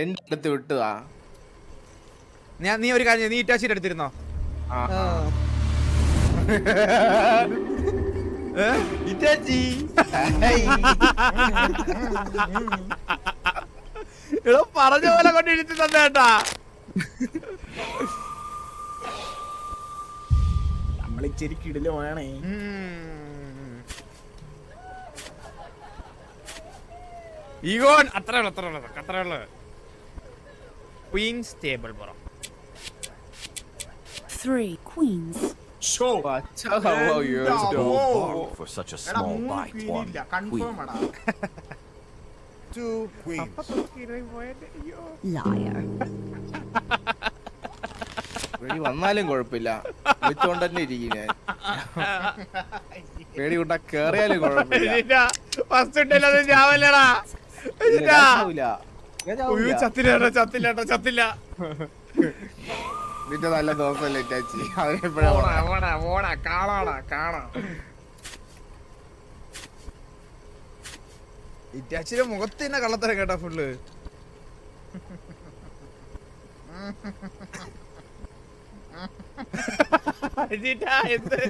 എന്റെ അടുത്ത് വിട്ടതാ. ഞാൻ നീ ഒരു കാര്യം നീ ഇറ്റാച്ചിട്ട് എടുത്തിരുന്നോ? ഇറ്റാച്ചി. എടോ പറഞ്ഞ പോലെ കൊണ്ട് ഇരുത്തി തന്നേട്ടാ നമ്മളിച്ചിരി കിടിലോ ആണേ ഈഗോൺ അത്രേ ഉള്ളു അത്രേ ഉള്ളു അത്രേ ഉള്ളു. ക്വീൻസ് ടേബിൾ പറ Three queens. ഷോ പച്ച ഹവ യേസ് ഓ. For such a small bite, queen one queen. Two queens. Liar. പേടി വന്നാലും കുഴപ്പമില്ല വിളിച്ചോണ്ട് തന്നെ ഇരിക്കും ഞാൻ പേടി കൊണ്ടാ കേറിയാലും കുഴപ്പമില്ല ഫസ്റ്റ് ഉണ്ടല്ലോ ഞാൻ ഉയ്യോ, ചത്തില്ല ചത്തില്ല കേട്ടോ ചത്തില്ല. നിന്റെ നല്ല ദിവസമല്ലേ കാണാടാ കാണാ. ഇറ്റാച്ചിയുടെ മുഖത്ത് തന്നെ കള്ളത്തരം കേട്ടാ ഫുള്ള്. എന്ത്?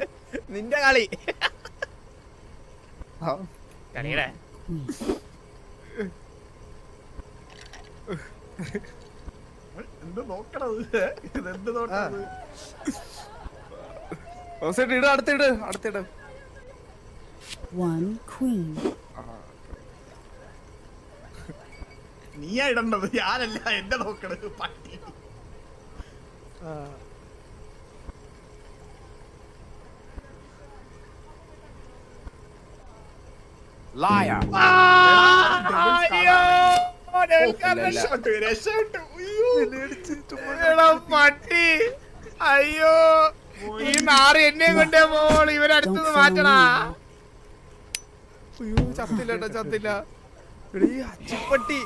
നിന്റെ കളി. കളിയുടെ എന്ത് നോക്കണത് ഇതെന്ത് നോക്കണത് ദിവസം ഇട് അടുത്തിട് അടുത്തിട് One queen. നീയാ ഇടണ്ടത്. ഞാനല്ല എന്റെ നോക്കണത്. പട്ടി. ലായ അയ്യോ രക്ഷപ്പെട്ടു രക്ഷപ്പെട്ടു ഉയ്യോ. എടാ പട്ടി. അയ്യോ. ഈ നാറി എന്നെ കൊണ്ടേ പോൾ ഇവരടുത്ത് ഇവരടുത്തുനിന്ന് മാറ്റണാ. അയ്യോ ചത്തില്ല കേട്ടോ ചത്തില്ല. അച്ചപ്പട്ടി.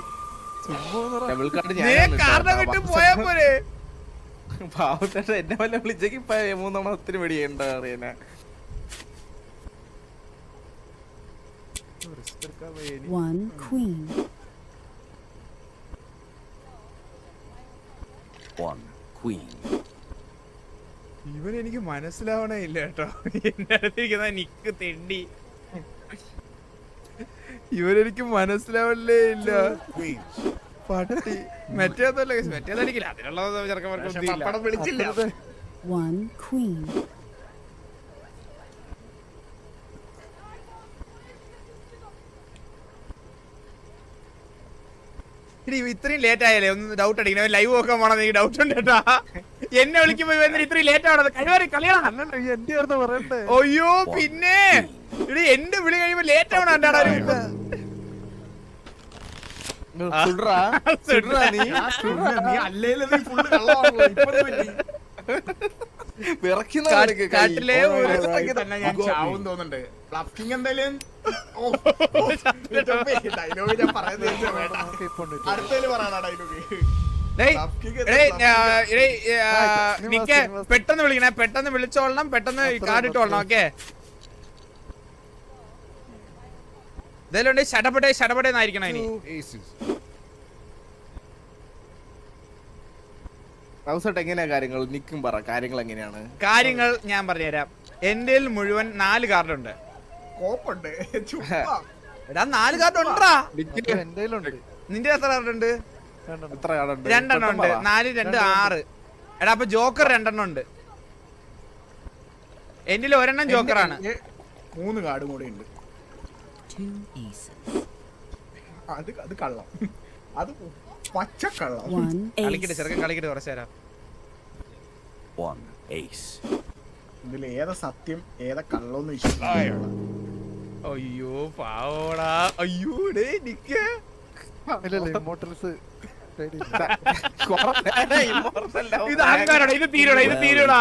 പാവത്തേട്ട എന്നെ വല്ല വിളിച്ചേക്ക് ഇപ്പൊ മൂന്നെണ്ണത്തിന് വെടിയുണ്ടോ അറിയാനാ. One queen. One queen. ഇവൻ എനിക്ക് മനസ്സിലാവണേ ഇല്ല കേട്ടോ. എന്റെ അടുത്തിരിക്കുന്ന നിക്ക് തെണ്ടി. ഇവനെനിക്ക് മനസ്സിലാവല്ലേ ഇല്ല. പട്ടി മറ്റേതല്ല മറ്റേതായിരിക്കില്ല അതിനുള്ള ചെറുക്കന്മാർക്ക് One queen. ഇത്രയും ലേറ്റ് ആയാലേ ഒന്ന് ഡൗട്ട് അടിക്കണം ലൈവ് നോക്കാൻ പോണെന്ന് എനിക്ക് ഡൗട്ട് ഉണ്ട് കേട്ടാ. എന്നെ വിളിക്കുമ്പോ ഇത്രയും ലേറ്റ് ആവണത്? കഴിവറി കളിയാണ് എന്റെ അയ്യോ പിന്നെ. ഇത് എന്റെ വിളി കഴിയുമ്പോ ലേറ്റ് ആവണം എന്താടാ സുഡ്രാ? നീ? നീ അല്ലേലും നീ ഫുള്ള് കള്ളമാണല്ലോ ഇപ്പൊ ഇത് പറ്റി. കാട്ടിലെ ഒരു തന്നെ ഞാൻ ചാവും തോന്നുന്നുണ്ട്. എന്തായാലും? ഡയലോഗ് ഞാൻ പറയുന്നത് ഡയലോഗ് നിക്ക് പെട്ടെന്ന് വിളിക്കണേ പെട്ടെന്ന് വിളിച്ചോളണം പെട്ടെന്ന് കാർഡിട്ടോളണം ഓക്കെ? ഇതെല്ലാം ഷടപടേ ഷടപടേ എന്നായിരിക്കണം ഇനി Two aces. ഹൗസോട്ട് എങ്ങനെയാ കാര്യങ്ങൾ? നിക്കും പറ കാര്യങ്ങൾ എങ്ങനെയാണ്? കാര്യങ്ങൾ ഞാൻ പറഞ്ഞുതരാം. എന്റെ മുഴുവൻ നാല് കാർഡുണ്ട്. കോപ്പുണ്ട്. എടാ നാല് കാർഡ് ഉണ്ടാ നിന്റെ എത്ര കാർഡ് ഉണ്ട് രണ്ടെണ്ണം. എത്ര ആളുണ്ട് രണ്ടെണ്ണം ഉണ്ട്. നാല് രണ്ട് ആറ്. എടാ അപ്പൊ ജോക്കർ രണ്ടെണ്ണം ഉണ്ട്. എന്റെ ഒരെണ്ണം ജോക്കറാണ്. മൂന്ന് കാർഡും കൂടെ ഉണ്ട്. അത് അത് കള്ളം. അത് പച്ചക്കള്ളം. കളിക്കട്ടെ. ചെറുക്കൻ കളിക്കട്ടെ കുറച്ചു നേരം. One ace. ഇതിൽ ഏതാ സത്യം ഏതാ കള്ളം എന്ന് വിശ്വസിക്കും അയ്യോ പാവോടാ. അയ്യോ ഡേ നിക്ക്. ഇമ്മോർട്ടൽസ്. ഇത് അഹങ്കാരടാ ഇത് തീരടാ ഇത് തീരടാ.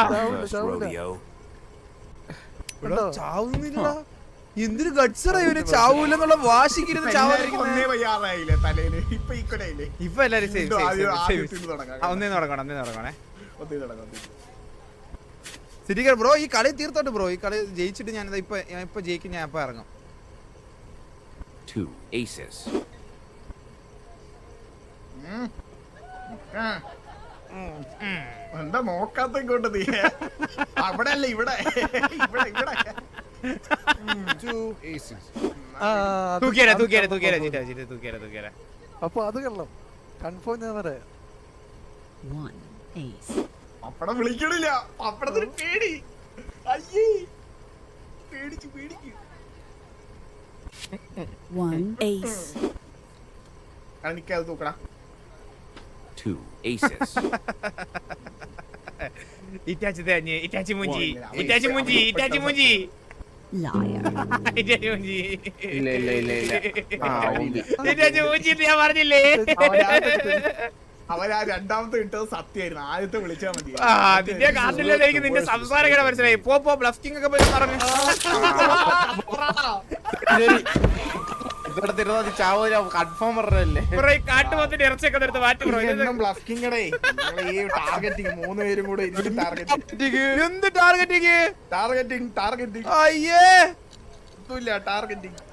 ചാവുന്നില്ല എന്തൊരു ഗഡ്സറാ ഇവന് ചാവൂലെന്നുള്ള വാശിക്കിരുന്ന് ചാവാതിരിക്കുന്നത് ഇപ്പൊ എല്ലാരും. ഒന്നേ തുടങ്ങണം ഒന്നേ തുടങ്ങണേ. ഒന്നേ തുടങ്ങാം, സിറ്റിക്കർ ബ്രോ ഈ കളി തീർത്തോട്ട് ബ്രോ. ഈ കളി ജയിച്ചിട്ട് ഞാൻ ഇപ്പൊ ഇപ്പൊ ജയിക്കും ഞാൻ ഇപ്പൊ ഇറങ്ങും. എന്താ നോക്കാത്ത ഇങ്ങോട്ട് നീ? അവിടെ അല്ല ഇവിടെ ഇവിടെ. ഇവിടെ aces. തൂക്കിയരാ തൂക്കിയരാ തൂക്കിയരാ ചീറ്റ ചീറ്റ തൂക്കിയരാ തൂക്കിയരാ. അപ്പൊ അത് കള്ളം കൺഫേം ഞാൻ പറയാം. പപ്പടം വിളിക്കണില്ല. പപ്പടത്തിന് പേടി. അയ്യേ. പേടിച്ച് പേടിക്ക്. One ace. എനിക്കത് തൂക്കടാ. Two aces. ഇറ്റാച്ചി തേഞ്ഞ് ഇറ്റാച്ചി മുഞ്ചി. ഇറ്റാച്ചി മുഞ്ചി ഇറ്റാച്ചി മുഞ്ചി. Liar. ഇറ്റാച്ചി മുഞ്ചി. ഇല്ല ഇല്ല ഇല്ല ഇല്ല. ആ ഉണ്ട്. ഇറ്റാച്ചി മുഞ്ചി എന്ന് ഞാൻ പറഞ്ഞില്ലേ? അവരാ രണ്ടാമത്തെ ഇട്ടത് സത്യമായിരുന്നു. ആദ്യത്തെ വിളിച്ചാ മതി. ആ നിന്റെ കാർഡില്ലല്ലോ എനിക്ക് നിന്റെ സംസാരം കേട്ട മനസ്സിലായി. പോ പോ ബ്ലഫ്റ്റിംഗ് ഒക്കെ പോയി പറഞ്ഞു.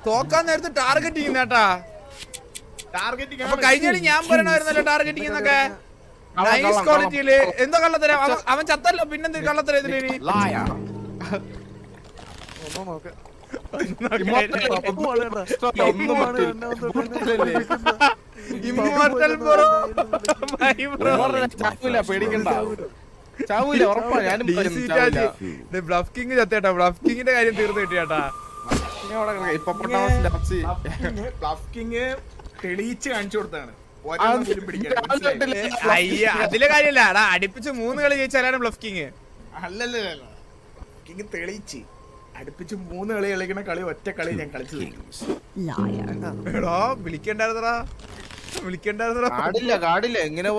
തോക്കാൻ നേരത്തെ അപ്പൊ ഞാൻ പറയണമായിരുന്നല്ലോ ടാർഗറ്റിംഗ് എന്നൊക്കെ. നൈസ് ക്വാളിറ്റിയിൽ എന്തോ കള്ളത്തരം? അവൻ- ചത്തല്ലോ. പിന്നെന്ത് കള്ളത്തരം ഇതിൽ? ഇനി? Liar. ഒന്നും നോക്കാം. Immortal പപ്പു വളയണ്ട. ഒന്നും പപ്പുവാണ് പറ്റില്ല. എന്നെ ഒന്ന് തൊട്ട് ഇല്ലല്ലേ? Immortal bro. My bro. ചാവൂല പേടിക്കണ്ട. ചാവൂല ഉറപ്പാ. ഞാനും ബ്ലഫ് കിങ് ചത്തേട്ടാ. ബ്ലഫ് കിങ്ങിന്റെ കാര്യം തീർന്നു കിട്ടിയാട്ടാ. ഇപ്പൊ തെളിയിച്ച് കാണിച്ചു കൊടുത്താണ്? അയ്യ അതിലെ കാര്യല്ല എടാ അടുപ്പിച്ച് മൂന്ന് കളി ജയിച്ചാലാണ് ബ്ലഫ് കിങ് അല്ലല്ലോ കിങ് തെളിയിച്ച്. അടുപ്പിച്ച് മൂന്ന് കളി കളിക്കണ കളി ഒറ്റ കളി ഞാൻ കളിച്ചു എടോ വിളിക്കണ്ടായിരുന്നടാ. വിളിക്കണ്ടായിരുന്നടാ. കാടില്ല കാടില്ല. എങ്ങനെ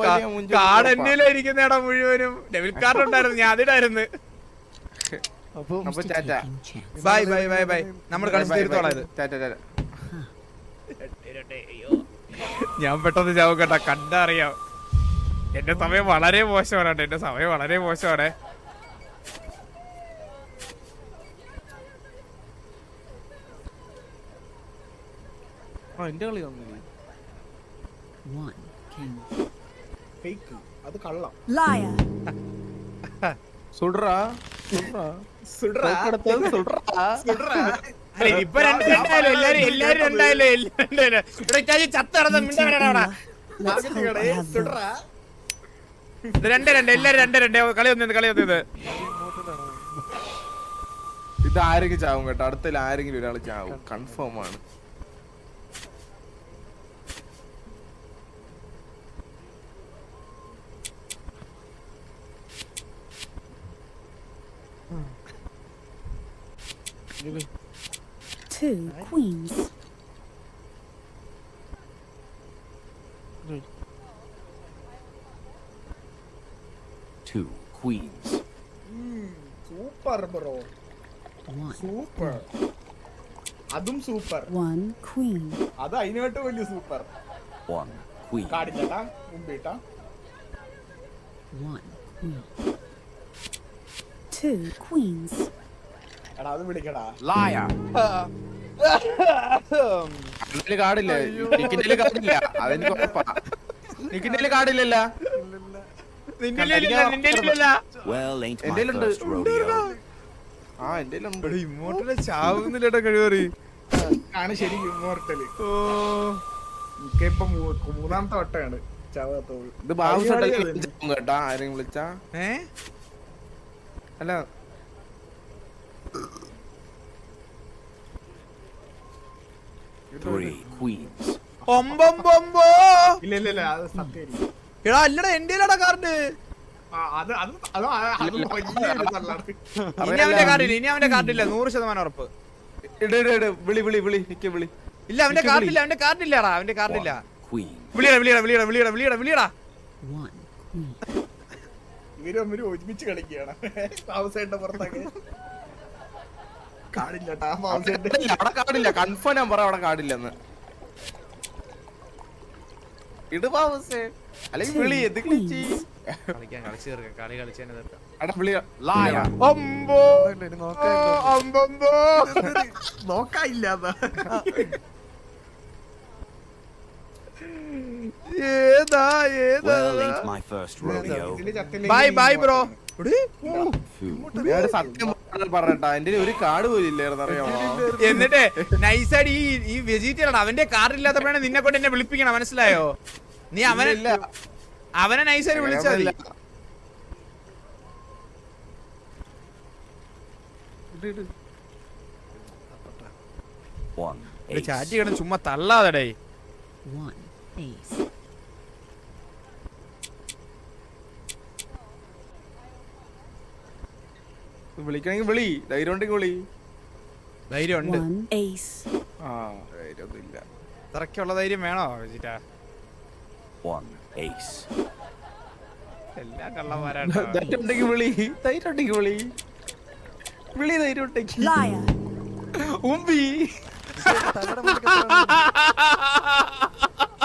ഇരിക്കുന്നേടാ മുഴുവനും. ഡെബിറ്റ് കാർഡ് ഉണ്ടായിരുന്നു ഞാൻ അതിടായിരുന്നു. ബൈ ബൈ ബൈ ബൈ നമ്മൾ കളിച്ചു തീർത്തോളാം. ഇത്. ടാറ്റ, ടാറ്റ. ഞാൻ പെട്ടെന്ന് ചാവും കേട്ടാ കണ്ടറിയാം എന്റെ സമയം വളരെ മോശമാണ് കേട്ടോ എന്റെ സമയം വളരെ മോശമാണ് എന്റെ കളി. ഫേക്ക് അത് കള്ളം. സുഡ്രാ സുഡ്രാ സുഡ്രാ. സുഡ്രാ സുഡ്രാ. ഇപ്പൊ രണ്ട് രണ്ടായാലോ എല്ലാരും എല്ലാരും രണ്ടായാലും എല്ലാരും ഇവിടെ ചത്ത നടന്ന. ഇത് രണ്ട് രണ്ട് എല്ലാരും രണ്ട് രണ്ട്. കളി വന്നത് കളി വന്നത്. ഇത് ആരെങ്കിലും ചാവും കേട്ടോ. അടുത്തതിൽ ആരെങ്കിലും ഒരാൾ ചാവും. കൺഫേം ആണ്. Two queens. Two queens. Super bro Super. Super അതും സൂപ്പർ One queen. അത് അതിനായിട്ട് വലിയ സൂപ്പർ One queen. കാടില്ലട്ടാ മുമ്പിട്ടാ One queen. Two queens. എടാ അത് വിളിക്കടാ Liar. അതിൽ കാടില്ല നിക്കിന്റെ കാടില്ല അതെനിക്ക് ഉറപ്പാ. നിക്കിന്റെ കാടില്ലല്ല. ആ എന്റെ ഇമോട്ടിലെ ചാവുന്നില്ലട്ടോ കഴിവറി. ആണ് ശരി ഇമ്മോർട്ടൽ. ഓ. മൂ- മൂന്നാമത്തെ വട്ടമാണ് ചാവാത്തോളൂ ഇത് ബാബു കേട്ടാ ആരെങ്കിലും വിളിച്ചാ. ഏ? അല്ല Three. Queens. ഒമ്പൊമ്പൊമ്പോ ഇല്ല ഇല്ല ഇല്ല അത് സത്യമായിരിക്കും എടാ അല്ലടാ എന്റെ കാർഡ് അത് അത് അത് അത് വലിയൊരു തള്ളാണ്. ഇനി അവന്റെ കാർഡില്ല ഇനി അവന്റെ കാർഡില്ല നൂറ് ശതമാനം ഉറപ്പ്. ഇട് ഇട് ഇട് വിളി വിളി വിളി നിക്ക് വിളി. ഇല്ല അവന്റെ കാർഡില്ല അവന്റെ കാർഡില്ലടാ അവന്റെ കാർഡില്ല. വിളിയടാ വിളിയടാ വിളിയടാ വിളിയടാ വിളിയടാ വിളിയടാ. ഇവർ ഒരുമിച്ച് കളിക്കുകയാണ്. പാവസേട്ട പുറത്തൊക്കെ. അവിടെ കാടില്ല കൺഫേം ഞാൻ പറയാം അവിടെ കാടില്ലെന്ന്. ഇടുവാസേ അല്ലെങ്കിൽ വിളി കളിക്കാൻ കളിച്ചു തീർക്കാം. കളി കളിച്ചു തന്നെ തീർക്കാം. അവിടെ വിളി Liar. ഒമ്പോ ഇല്ല, ഇനി നോക്കാം ഒമ്പൊമ്പോ നോക്കായില്ല ഏതാ ഏതാ? Bye bye bro. സത്യം എന്റെ ഒരു കാർഡ് പോലും ഇല്ലായിരുന്നു അറിയാമോ? എന്നിട്ട് നൈസായിട്ട് ഈ ഈ വെജിറ്റേറിയൻ അവന്റെ കാർഡ് ഇല്ലാത്തപ്പോഴാണ് നിന്നെ കൊണ്ട് എന്നെ വിളിപ്പിക്കണം മനസ്സിലായോ? നീ അവനെ. അവനെ നൈസായിട്ട് വിളിച്ചാൽ. ചാറ്റി കിടന്ന് ചുമ്മാ തള്ളാതെടേ One ace. വിളിക്കണമെങ്കിൽ വിളി. ധൈര്യം ഉണ്ടെങ്കിൽ വിളി. ധൈര്യം ഉണ്ട്. ആ ധൈര്യമൊന്നും ഇല്ല ഇത്രയ്ക്കുള്ള ധൈര്യം വേണോ വെച്ചിട്ടാ എല്ലാ കള്ളന്മാരാണ് ധൈര്യം ഉണ്ടെങ്കിൽ വിളി. ധൈര്യം ഉണ്ടെങ്കിൽ വിളി. വിളി ധൈര്യം ഉണ്ടെങ്കിൽ ഉമ്പി.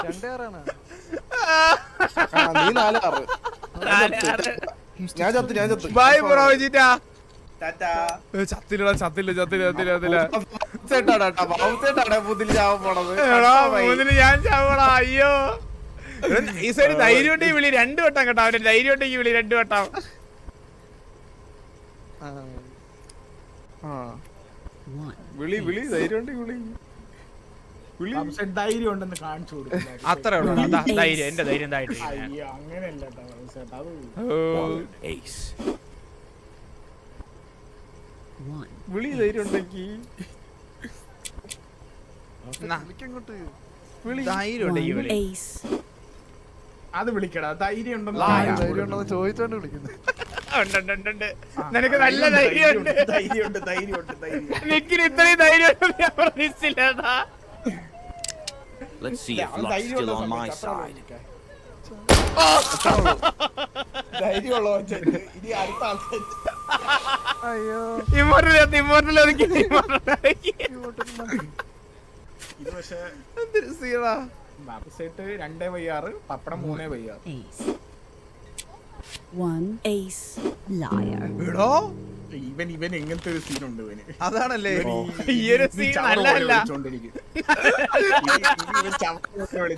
രണ്ടേറാണ്. നീ നാലാറ്. ഞാൻ ചത്തു ഞാൻ ചത്തു. ബൈ ബ്രോ വെച്ചിട്ടാ ടാറ്റാ. ചത്തില്ല ചത്തില്ല ചത്തില്ല ചത്തില്ല. ഞാൻ ചാവടാ അയ്യോ. ഈ സൈഡ് ധൈര്യം ഉണ്ടെങ്കിൽ വിളി രണ്ടു വട്ടം കേട്ടോ അവന്റെ ധൈര്യം ഉണ്ടെങ്കിൽ വിളി രണ്ടു വട്ടം. വിളി വിളി ധൈര്യം ഉണ്ടെങ്കിൽ വിളി. വിളി. ബാബുസേട്ട് ധൈര്യം ഉണ്ടെന്ന് കാണിച്ചു കൊടുക്കും അത്രേ ഉള്ളൂ. ധൈര്യം എന്റെ ധൈര്യം അങ്ങനെയല്ല ട്ടോ ബാബുസേട്ട് അത് One ace. One. വിളി ധൈര്യം ace. അത് വിളിക്കടാ. ധൈര്യം ഉണ്ടെന്ന്. ചോദിച്ചോണ്ട് വിളിക്കുന്നത്. നിനക്ക് നല്ല ധൈര്യം ഉണ്ട് ധൈര്യമുണ്ട് ധൈര്യമുണ്ട് ധൈര്യം ഇത്രയും ധൈര്യം ഞാൻ പ്രതീക്ഷിച്ചില്ലടാ Let's see if luck's ധൈര്യമുള്ള still on my side. ധൈര്യമുള്ള ഇനി അടുത്ത ആൾക്കാർ അയ്യോ. ഇമ്മോർട്ടൽ ഇമ്മോർട്ടൽ ഒതുക്കി ഇത് പക്ഷേ എന്തൊരു സീനാ. ബാബുസേട്ട് വൈ ആറ് പപ്പടം മൂന്നേ വൈ ആറ്. എടോ. ഇവൻ ഇവൻ എങ്ങനത്തെ ഒരു സീനുണ്ട് ഇവന്. അതാണല്ലേ. ഈ- ഒരു സീൻ നല്ലതല്ല വിളിച്ചോണ്ടിരിക്കും.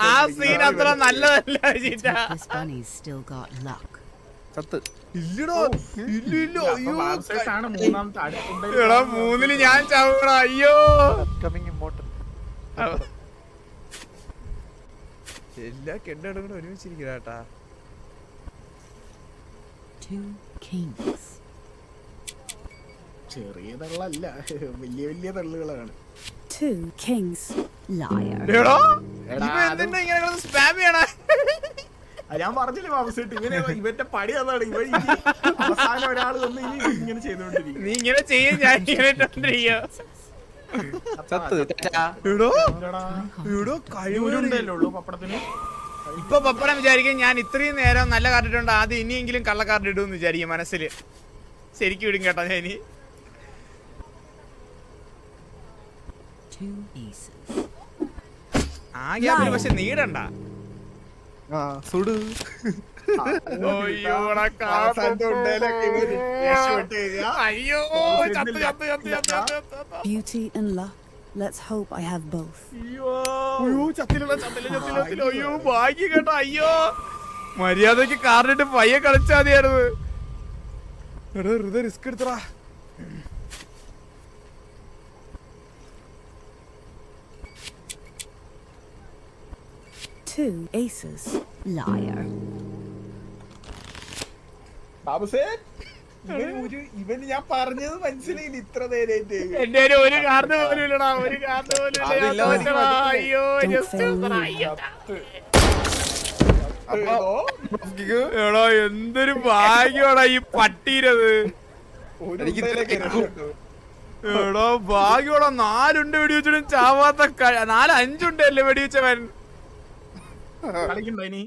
ആ സീൻ അത്ര നല്ലതല്ല ചീറ്റാ This bunny's still got luck. ചത്ത്. ഇല്ലടോ ഇല്ല ഇല്ല. അയ്യോ എടാ മൂന്നിൽ ഞാൻ ചാവണ? അയ്യോ. കമ്മിങ് ഇമ്പോർട്ടൻ എല്ലാ കെണ്ടടും കൂടെ ഒരുമിച്ചിരിക്കട്ടാ kings. ചെറിയ തള്ളല്ല വലിയ വലിയ തള്ളുകളാണ്. Two kings. Liar. എടോ എന്തിനാ ഇങ്ങനെ സ്പാം ചെയ്യണ? ഞാൻ പറഞ്ഞില്ലേ ബാബുസേട്ട് ഇങ്ങനെ ഇവന്റെ പടി അതാണ്. ഇവ അവസാനം ഒരാൾ വന്ന് ഇനി ഇങ്ങനെ ചെയ്തോണ്ടിരിക്കും നീ ഇങ്ങനെ ചെയ്യും ഞാൻ പപ്പടത്തിന്. ഇപ്പൊ പപ്പടം വിചാരിക്കും ഞാൻ ഇത്രയും നേരം നല്ല കാർഡ് ഇട്ടുണ്ട് ആദ്യം ഇനിയെങ്കിലും കള്ള കാർഡ് ഇടുമെന്ന് വിചാരിക്കും മനസ്സിൽ ശരിക്കും ഇടും കേട്ടോ ഞാൻ ഇനി. ആകെ ആ ഗ്യാപ്പിൽ പക്ഷെ നീടണ്ട. സുട് അയ്യോടാ അവസാനത്തെ ഉണ്ടേലൊക്കെ ഇവർ രക്ഷപ്പെട്ട് കഴിഞ്ഞാ അയ്യോ ചത്ത് ചത്ത് ചത്ത് ചത്ത് ചത്ത് ചത്ത്. Beauty and luck. Let's hope I have both. അയ്യോ ചത്തിലുള്ള ചത്തില്ല ചത്തില്ല അയ്യോ ഭാഗ്യം കേട്ടോ അയ്യോ മര്യാദയ്ക്ക് കാറിനിട്ട് പയ്യെ കളിച്ചാതിയായിരുന്നു എടാ റിസ്ക് എടുത്തടാ Two aces. Liar. Babu ഇവൻ ഒരു ഇവൻ ഞാൻ പറഞ്ഞത് മനസ്സിലായില്ല ഇത്ര നേരായിട്ട് എന്റെ കയ്യിൽ ഒരു കാർഡ് പോലും ഇല്ലടാ ഒരു കാർഡ് പോലും ഇല്ല ഞാൻ അതില്ല, തോറ്റടാ. അയ്യോ Don't just fail എടുത്തടാ. me. അയ്യോ. ഏതോ എടാ എന്തൊരു ഭാഗ്യമാടാ ഈ പട്ടീരത് ഒരു എനിക്ക് ഉണ്ടേലൊക്കെ ഇത്ര രക്ഷപ്പെട്ടു. എടാ ഭാഗ്യമാടാ നാലുണ്ട് വെടിവെച്ചിട്ടും ചാവാത്ത ക- നാല് അഞ്ചുണ്ടല്ലേ വെടിവെച്ചവൻ കളിക്കണ്ടോ ഇനി?